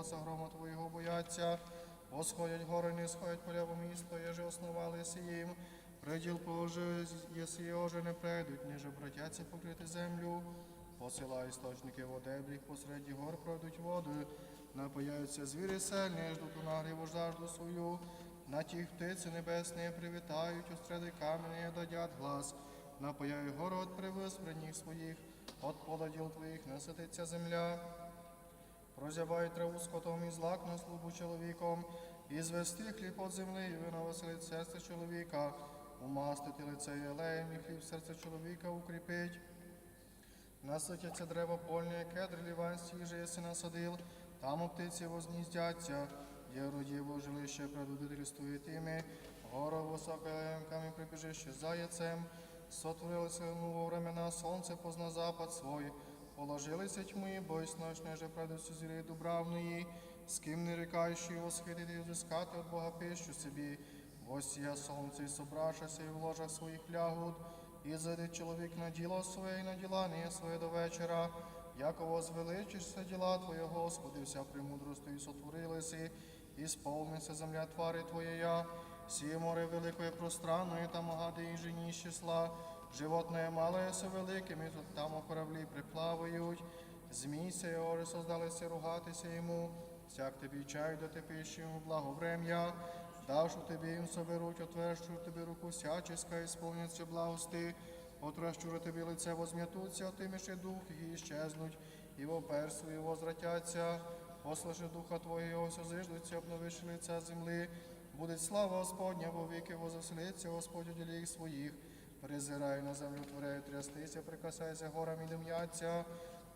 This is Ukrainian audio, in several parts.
гласа грома Твоєго бояться. Восходять гори, не сходять поля в місто, еже основалися їм. Приділ Боже, єси його же не прийдуть, ніже братяться покрити землю. Посила істочники води, бліх посереді гор пройдуть води. Напояються звірі сильні, ждуть у нагріву жажду свою. На тих птиці небесні привітають, остряди камені дадять глас. Напояю город при виспренніх своїх, от подаділ твоїх насититься земля. Прозябай траву скотом і злак на службу чоловіком, і звести хліб от землею, і навеселить серце чоловіка, умастити лице і елеєм, і хліб серце чоловіка укріпить. Наситяться дерева польні, кедр ліванські же єси насадил, там у птиці возніздяться, є родіво жилище предводительствує тими, гору високоемками прибіжище заяцем, сотворилися йому во времена, сонце позна запад свой, положилися тьми, бойсь ночне же предусю зірей дубравної, з ким не рікаючи восхитити і взискати от Бога пищу собі, восія сонце і собрашася і в ложах своїх лягут, і зайде чоловік на діло своє і на діла не своє до вечора, яково звеличишся діла Твоє, Господи, вся премудростю і сотворилися, і сповниться земля твари Твоєя, сіє море великое пространное, там гади і жені числа, животне мале со великими, тут там змійся і ори создалися ругатися йому, всяк тобі чай до тепищі йому благоврем'я, Давшу тобі їм соберуть, отверщу тобі руку всяческа, і сповняться благости, отращу тобі лице возм'ятуться, отиміши дух, і щезнуть, і вопер свої возвратяться, послаши духа Твоєго, созиждуться, обновиши лице земли, буде слава Господня, во віки возоселиться, Господь у ділі своїх, призирай на землю творяє трястися, прикасайся горам і дим'яться,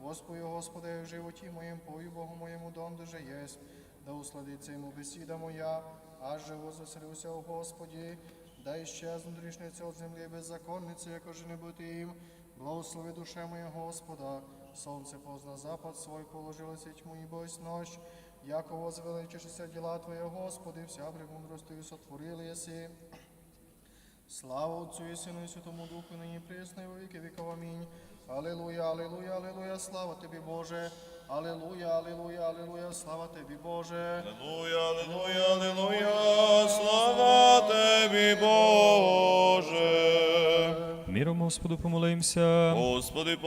Господи, Господи, в животі моєму, пою Богу моєму дом, де же єсть, да усладиться йому бесіда моя, аж же возвеселюся у Господі, да іщезнуть грішниці від землі беззаконниці, яко же не бути їм, благослови душе моя Господа, сонце позна запад свой, положилося тьму і бойсь нощ, яко возвеличишся діла Твоє, Господи, вся премудростю сотворили єси. Слава Отцю і Сину і Святому Духу, нині присно і віки віков. Амінь. Алілуя, алілуя, алілуя, слава Тобі, Боже. Алілуя, алілуя, алілуя, слава Тобі, Боже. Аллилуйя, аллилуйя, аллилуйя, слава Тебе, Боже. Миром Господу помолимся. Господи,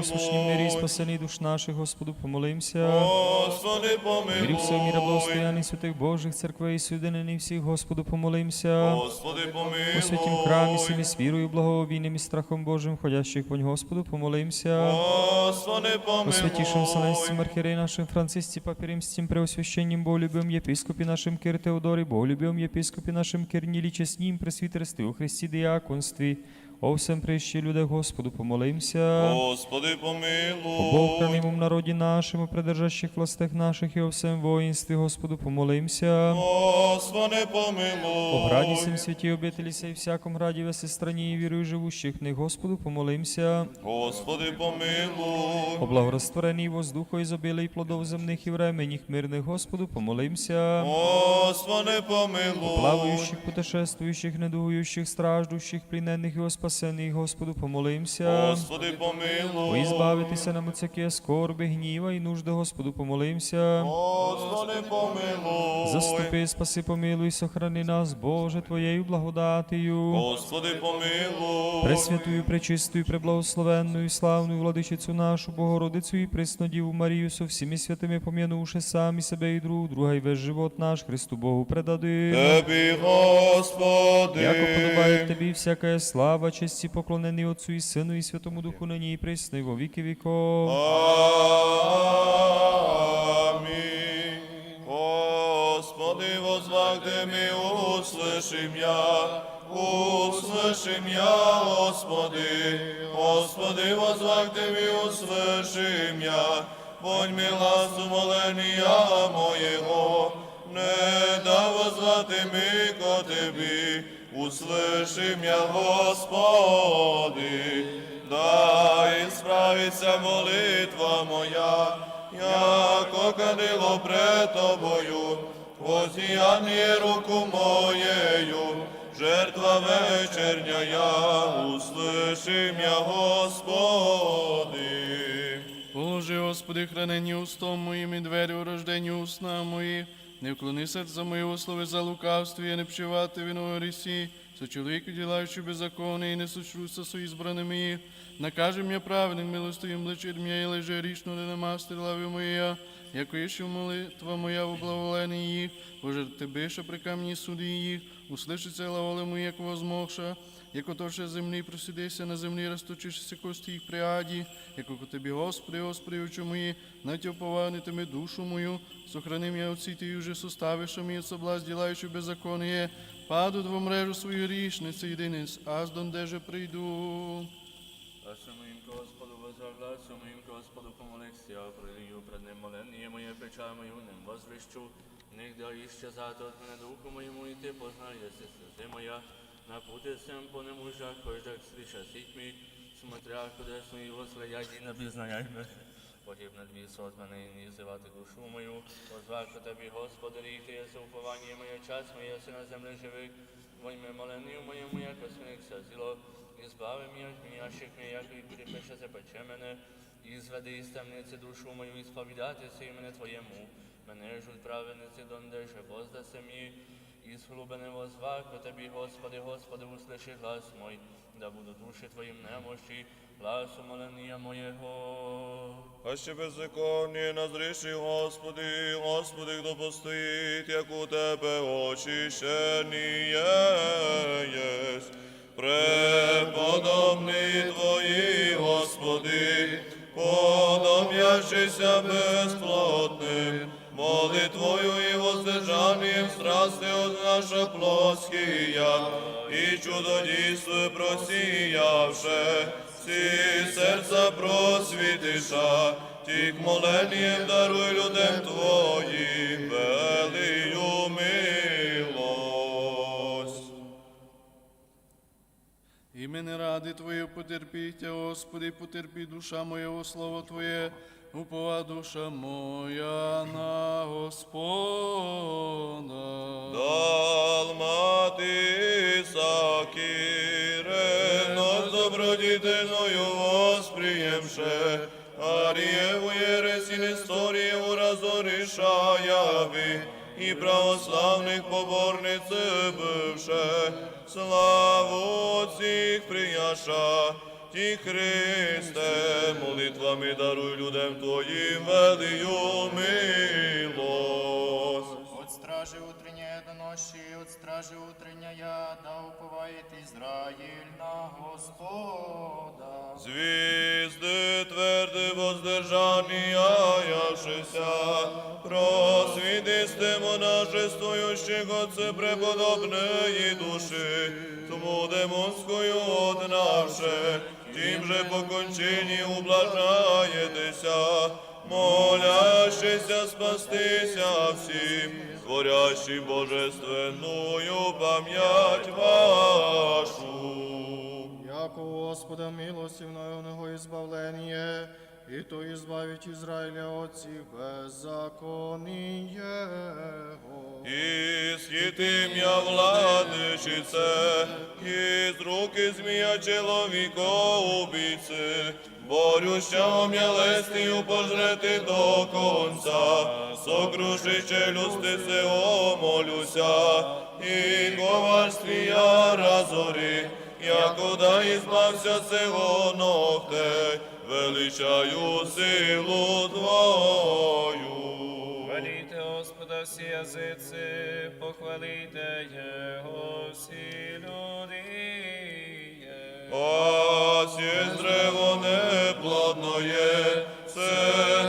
У сущнім мирі помилуй. спасений душ наших, Господу помолимся. Господи, Мирі всього міра помилуй. благостоянних святих Божих церквей і соєдинених всіх, Господу помолимся. Господи, помилуй. У святім храмі помилуй. з вірою, благовійним і страхом Божим, ходящих вонь Господу помолимся. Господи, У святішим Вселенським помилуй. архієреї нашим Францисці, папі Римським, преосвященнім Боголюбим, єпископі нашим Кир Теодорі, Боголюбим, єпископі нашим Кирнілі, чеснім, пресвітерстві у Христі діяконстві. О всем прищі люди, Господу помолимся. Господи, О помилуй. Богохранимом народі нашому, придержащих властях наших і о всем воїнстві, Господу помолимся. Господи, помилуй. О граді сим святі обителі сей всяком граді веси страні і вірою живущих в них, Господу помолимся. Господи, помилуй. О благораствореній воздуху і плодов земних і временіх мирних, Господу помолимся. Господи, помилуй. Плаваючих, путешествуючих, недугуючих, страждущих, плінених і оспасених, Господу помолимся. Господи, помилуй. ізбавитися нам от всякі скорби, гніва і нужди, Господу помолимся. Господи, помилуй. Заступи, спаси, помилуй, сохрани нас, Боже, Твоєю благодатію. Господи, помилуй. Пресвятую, пречистую, преблагословенную, славную владичицю нашу, Богородицю і Преснодіву Марію со всіми святими пом'янувши самі себе і друг друга, і весь живот наш Христу Богу предадим. Тебі, Господи. Яко подобає тобі всяка слава, честь і поклонений Отцу і Сину і Святому Духу нині і присно, і во віки віков. Амінь. Господи, возвахте ми, услышим я, услышим я, Господи. Господи, возвахте ми, услышим я, Вонь мила сумоления моєго, не да возвати ми ко Тебі, услышим я, Господи, да справиться молитва моя, яко кадило пред Тобою, возіяніє руку моєю, жертва вечерня я, услышим я, Господи. Положи, Господи, хранені устом моїм і двері у рожденні усна мої. Не вклони серця моєго слови за лукавство, і не вчивати вино рісі. Со чоловіку ділаючи беззаконне, і не сочруся со ізбраними їх. Накаже мені праведним милостивим лечить м'я, і леже річно, не нема стрілави моя. Яко іще молитва моя в благоволенні їх, Боже, тебе, що при камні суди їх, услышиться главоли мої, як возмогша, яко то ще землі просидися на землі, розточишся кості їх при аді, яко ко тобі, Господи, Господи, очі мої, натяпованитиме душу мою, сохрани меня от сіти, уже составиш мені от соблазн, ділаючи беззаконие, паду в мрежу свою річниці, єдинець, аж дондеже прийду. Гласу моїм Господу возгласу моїм Господу помолився, я пролию пред ним молення моє печаль мою ним возвещу, нігде іще зато от мене духу моєму, і ти познаєшся сльози моя, на пути сем по нему жах, кождак слыша сіть мій, смотря куди свої воследять і не пізнають мене. Погиб на дві созваний, і зивати душу мою, позвати тобі, Господи, ріхи, є уповання моє, час моє, си на землі живих, Войме молению моєму, як освинився зіло, і збави від міящих мій, як і припише запече мене, і зведи із темниці душу мою, і сповідати сповідатися імене Твоєму. Мене ж від праведниці дондеже воздасе мій, і з глубини возвах по Тобі, Господи, Господи, услиши глас мой, да буду душі Твоїм немощі, гласу молення моєго. А ще беззаконні назріши, Господи, Господи, хто постоїть, як у Тебе очищені єсть. Преподобні Твої, Господи, подоб'ящися безплотним, молитвою і воздержанням страсти от наша плоскія, і чудодійство просіявше, всі серця просвітиша, тік моленням даруй людям Твоїм велию Імени ради Твоє потерпіть, Господи, потерпі душа моя, слово Твоє, упова душа моя на Господа. Далмати сакире, но з добродітельною восприємше, Арієву єресін історію разорішаяви, і православних поборниць бивше, славу цих прияша, Ті Христе, молитвами даруй людям Твоїм велию милость. От стражи утренняя до ночи, от стражи утренняя, да уповает Израиль на Господа. Звізди тверди воздержання, явшися, просвідистимо нашествующего це преподобної душі, тому демонською однаше, тим же по кончині ублажаєтеся, молящися спастися всім, творящий божественною пам'ять вашу. Яко Господа милостивно у Него избавление, и то избавить Израиля от сих беззаконий его. І схитим'я владичице, і з руки змія чоловіка убійці, борюща ом'ялестію пожрети до конца, сокруши челюстице омолюся, і коварстві я разорі, якуда ізбався цього ногте, величаю силу Твою. Хваліте Господа всі язиці, похваліте Його всі люди. Ось є древо неплодноє, це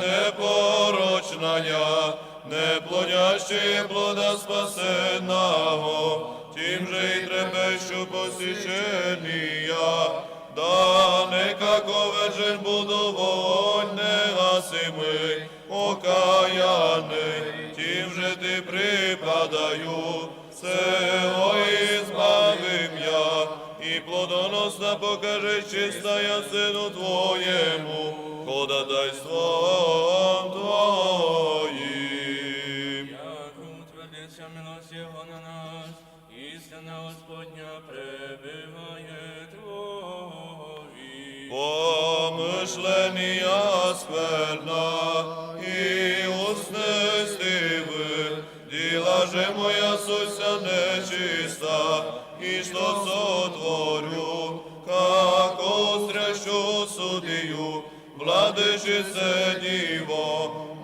непорочная, не плодяще плода спасеного, тим же й трепещу посічення, да не какове же буду вогонь негасимий, окаяний, тим же ти припадаю, цього ізбавим я, і плодоносна покаже чистая сину Твоєму, ходатайством Твоїм. Твої. Помишлення скверна, нечестивых, дела же моя суся нечиста, и что сотворю, как острящу судью, владычице Диво,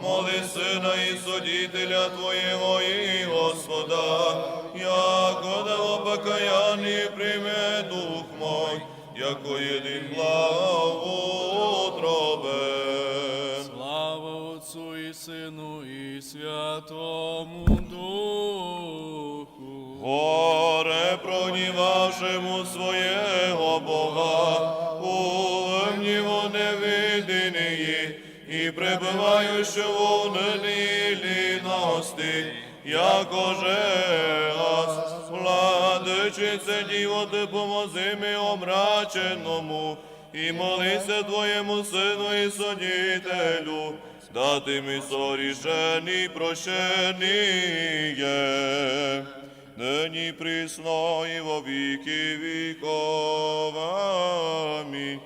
моли Сына и Судителя Твоего и Господа, яко да во покаянии приме Дух мой, яко един благоутробен. Сину і Святому Духу. Горе прогнівавшему своєго Бога, у нього невидині, і пребиваючого в ліності, якоже ас, владичице Діво, ти помози ми омраченому, і молися Твоєму Сину і Сонітелю, дати ми сорішені прощеніє, нині присно і во віки віков. Амінь.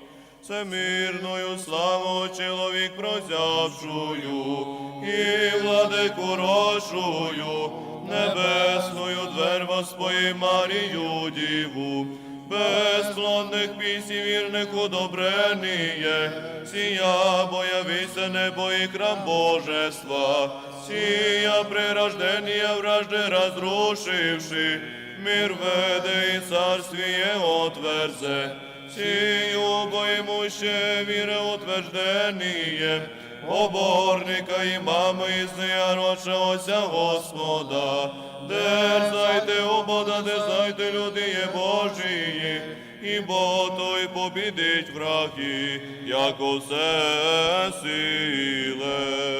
Всемирною славу чоловік прозявшую, і владику рожую, небесною дверь Господи Марію Діву, безплодних пісні вірних удобреніє, сія боявися небо і храм Божества, сія прирождення вражди разрушивши, мир веде і царствіє отверзе, сію боїмуще віре утвержденіє, поборника і мами із неярочогося Господа, дерзайте, обода, дерзайте, люди є Божії, ібо той побідить враги, яко все силен.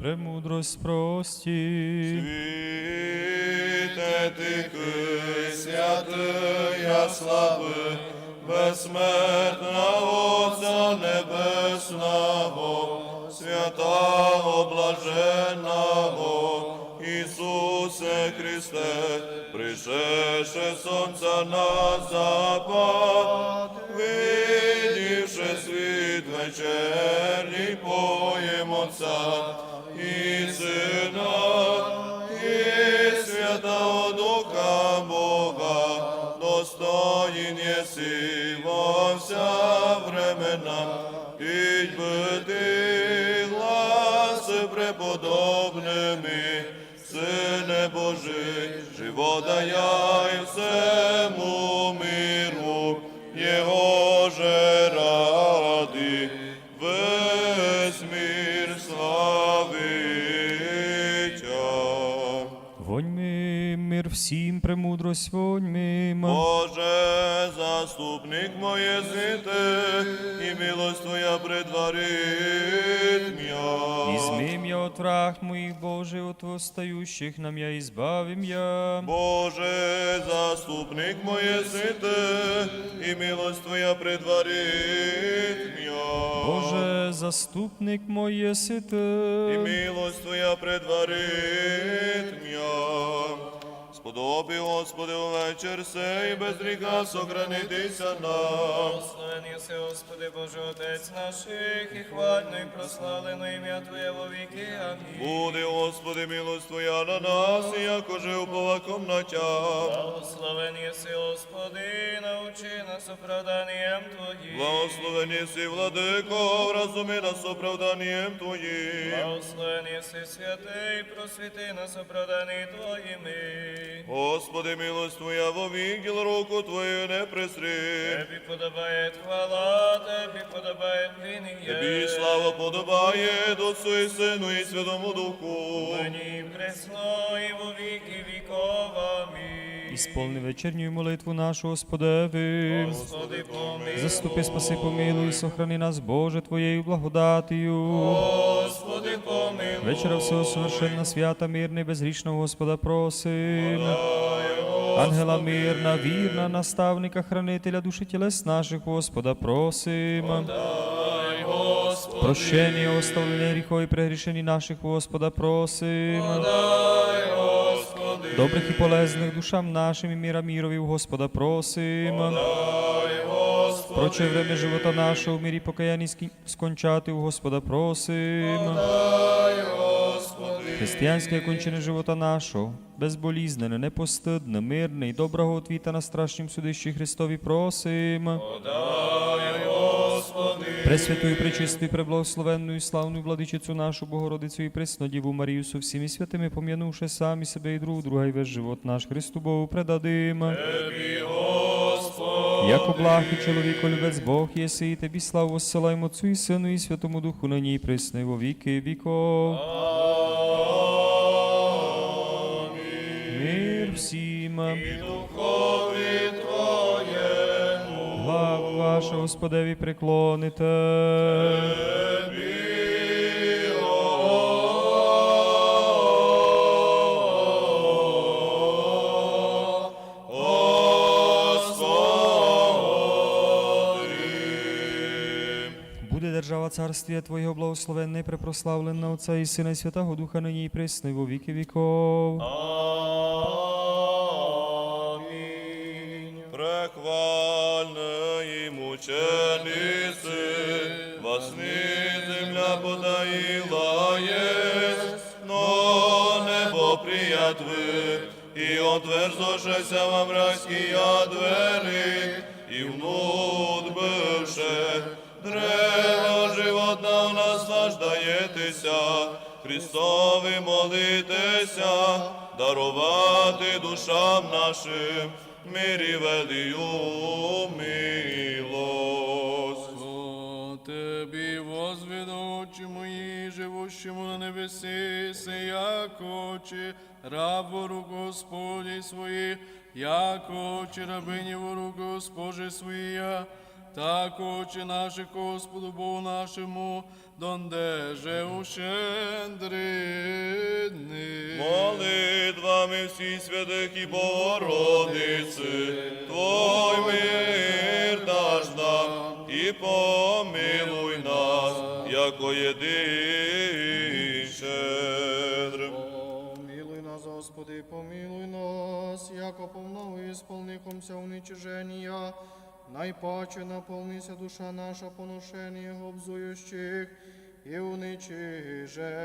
Премудрость прості. Світе тихий, святия слави, безсмертна пришедше сонця на запад, видівши світ вечерній поєм Отця і Сина, і Святого Духа Бога, достоїн єси во вся времена, підбити гласи преподобними, Сине Божий, всему миру, Його же ради, весь мир славитя. Воньми мир всім, премудрость воньми. Боже, заступник моє зите, і милость Твоя предварит м'я. Я моих, Боже, от восстающих нам я избавим я. Боже, заступник моє зите, і милость Твоя предварит м'я. Боже, заступник мой і єсите. милость Твоя предварит. Сподоби, Господи, увечір сей, без гріха сохранитися нам. Благословен єси, Господи Боже, Отець наших, і хвально і прославлено ім'я Твоє во віки. Амінь. Буде, Господи, милость Твоя на нас, і якоже упова комнатя. Благословен єси, Господи, научи нас оправданням Твоїм. Благословені си, владико, розуми нас оправданням Твоїм. Благословен єси, святий, просвіти нас оправдані Твоїми. Господи, милость Твоя, во діл руку Твою не присри. Тебі подобає хвала, Тебі подобає віння. Тобі слава подобає Отцу і Сину і Святому Духу. Мені пресно і во віки віков. Амінь. Ісполни вечерню молитву нашу, Господеви. Господи, помилуй. Заступи, спаси, помилуй, сохрани нас, Боже, Твоєю благодатію. Господи, помилуй. Вечора всього совершенна, свята, мирна і безгрішного Господа просим. Ангела мирна, вірна, наставника, хранителя душі тілес наших, Господа просим. Прощення, оставлення гріхов і прегрішені наших, Господа просим. Добрих і полезних душам нашим і міра мірові, Господа просим. Проче время живота нашого в мірі покаянні скончати, у Господа просим. Християнське кончини живота нашого, безболізнене, непостидне, мирне і доброго отвіта на страшнім судищі Христові просим. Дай, Господи, Пресвятую, пречистую, преблагословенную, славную владичицю нашу Богородицю і Преснодіву Марію со всіми святими, пом'янувши самі себе і друг друга, і весь живот наш Христу Богу предадим. Тобі, Господи, Яко благ і чоловіко любець Бог єси, і тобі славу осилаємо Отцу і Сину і Святому Духу на ній присни во віки віков. Всім. Духові Твоєму, Главу вашу Господеві преклоните. Буде держава царствія Твоєго благословенне, і препрославлена Отця і Сина і Святого Духа нині і присни во віки віков. Амінь. Отверзошеся вам райські двері, і внут бивше, древо животна наслаждаєтеся, Христові молитеся, дарувати душам нашим, мирі велію милость. Живущому на небесі, як очі, раб вору Господі свої, як очі рабині вору Госпожі своя, так очі наші Господу Богу нашому, дондеже ущендридни. Молитвами всі святих і Богородиці, Твой мир даш нам і помилуй нас, яко єдин щедр. Помилуй нас, Господи, помилуй нас, яко повного ісполникомся уничиження, найпаче наповнися душа наша поношення обзуючих і уничиження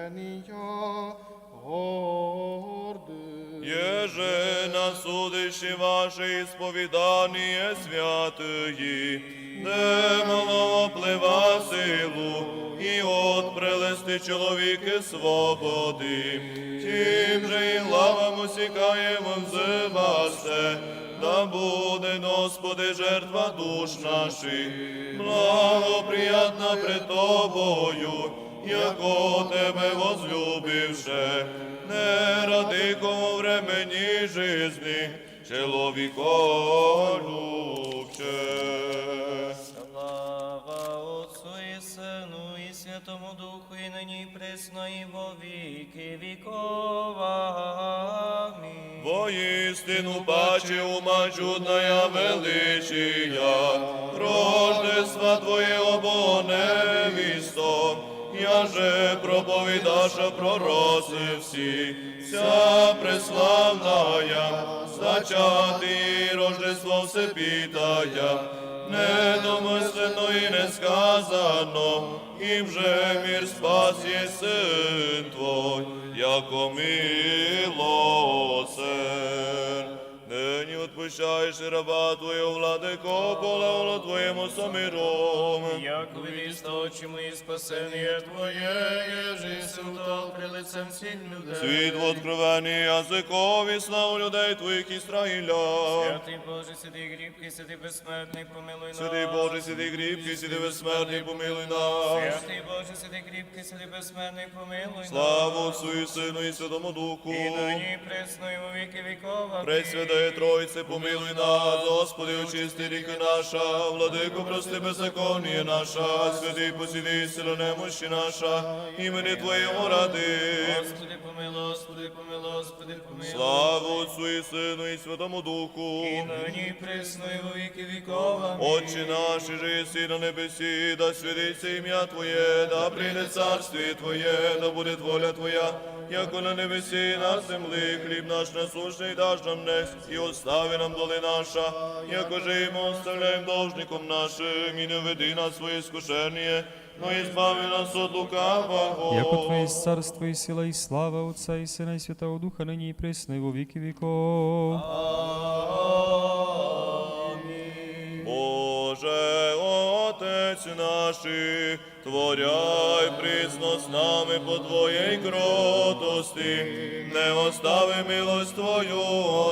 гордих. Еже на судище ваше исповедание святые, де мало плива силу, і от прелести чоловіки свободи, тим же і лавам усікаємо взивасте, да буде, Господи, жертва душ наших, благоприятна пред Тобою, яко Тебе возлюбивше, не ради кому времені жизни, чоловіко любче. Слава Отцу і Сину і Святому Духу, і нині і присно, і во віки віков. Амінь. Воістину паче ума чудная величия, рождества Твоєго Бога невісто, я же проповідаша пророси всі, вся преславная, зачати рождество все питая, недомислено і не сказано, їм же мир спас є син Твой, яко милосерд. Отпущаєш раба Твоєго, владико, полеоло Твоєму самиром. Як вивіста очі мої спасення Твоє, єжи суто при лицем всіх людей. Світ в откровенні язикові, славу людей Твоїх Ісраїля. Святий Боже, сиди грібкий, сиди безсмертний, помилуй нас. Святий Боже, сиди грібкий, сиди безсмертний, помилуй нас. Святий Боже, сиди кріпкий, сиди безсмертний, помилуй нас. Славу Отцу і Сину і Святому Духу. І нині пресно, і во віки віков. Амінь. Пресвятая Тройце, помилуй нас, Господи, очисти ріки наша, владико, прости беззаконніє наша, святий посіди, сила немощі наша, імені Твоєму ради. Господи, помилуй, Господи, помилуй, Господи, помилуй. Славу Отцу і Сину і Святому Духу. І нині пресно, і во віки віков. Амінь. Отче наш, же на небесі, да святиться ім'я Твоє, да прийде царстві Твоє, да буде воля Твоя, яко на небесі, на землі, хліб наш насущний даш нам днес, і остави нам доли наша, яко же і ми оставляємо должником нашим, і не веди нас своє скушення, но избави нас от лукавого. Яко Твоє есть царство и сила и слава Отца и Сына и Святого Духа, ныне и пресно и во веки веков. Боже, Отець наших, творяй присно з нами по Твоїй кротості, не остави милость Твою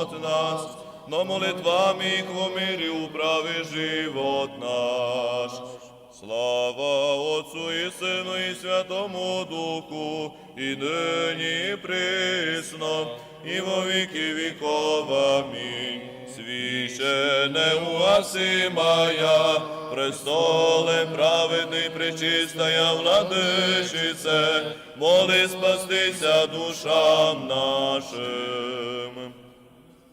от нас, но молитвами їх в мирі управи живот наш. Слава Отцу і Сину і Святому Духу, і нині і присно, і во віки віков. Амінь. Священе угасимая, престоле праведний пречистая владичице, моли спастися душам нашим.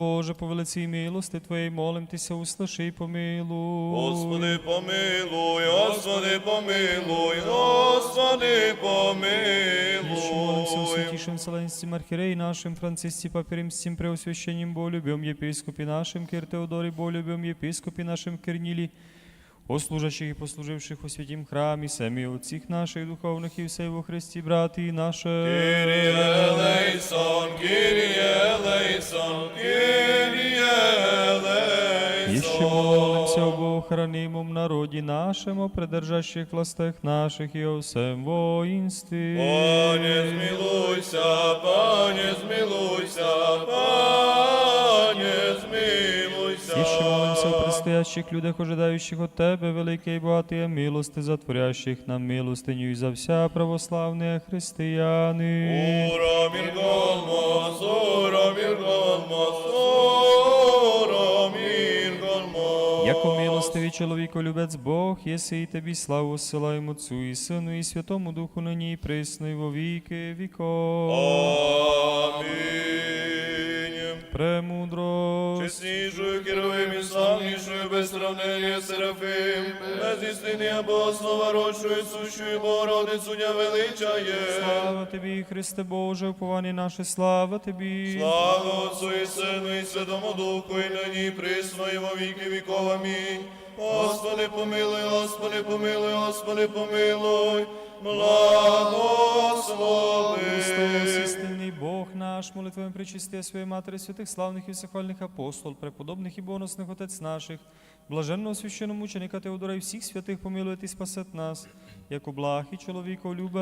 Боже, по велиці милости Твоєї молим Тися, услыши і помилуй. Господи, помилуй, Господи, помилуй, Господи, помилуй. Ще молимся о святішим святейшем Вселенском нашим Францисці Папе Преосвященнім Болюбім, Болюбем, нашим Кир Теодорі Болюбім, епископе нашим Кирнили, о служащих и послуживших во святім храмі, семі отців наших духовних і все во Христі, брати наші. Kyrie eleison, Kyrie eleison, Kyrie Еще eleison. молимся об охранимом народе нашем, о придержащих властях наших и о всем воинстве. Пане, змилуйся, Пане, змилуйся, Пане, о предстоящих людях, ожидающих от Тебе, великие и богатые милости, затворящих нам милостыню и за вся православные христианы. Урамир голмос, урамир голмос, урамир голмос. Яко милостивий чоловіко любець Бог, єси і тобі славу силаємо Отцу і Сину і Святому Духу нині і присно і во віки віков. Аминь. Премудрость. Честнейшую, героем и славнейшую, без сравнения Серафим, без истины апостола, родшую, сущую Богородицу не величає. Слава тобі, Христе Боже, уповання наше, слава тобі. Слава Отцу і Сину і Святому Духу, і нині і присно, і во віки віков. Амінь. Господи, помилуй, Господи, помилуй, Господи, помилуй, благослови. Христос, істинний Бог наш, молитвами причисти своєї Матері, святих славних і всехвальних апостол, преподобних і бонусних Отець наших, блаженного священного мученика Теодора і всіх святих помилує і спасет нас, як благ і чоловіко любе.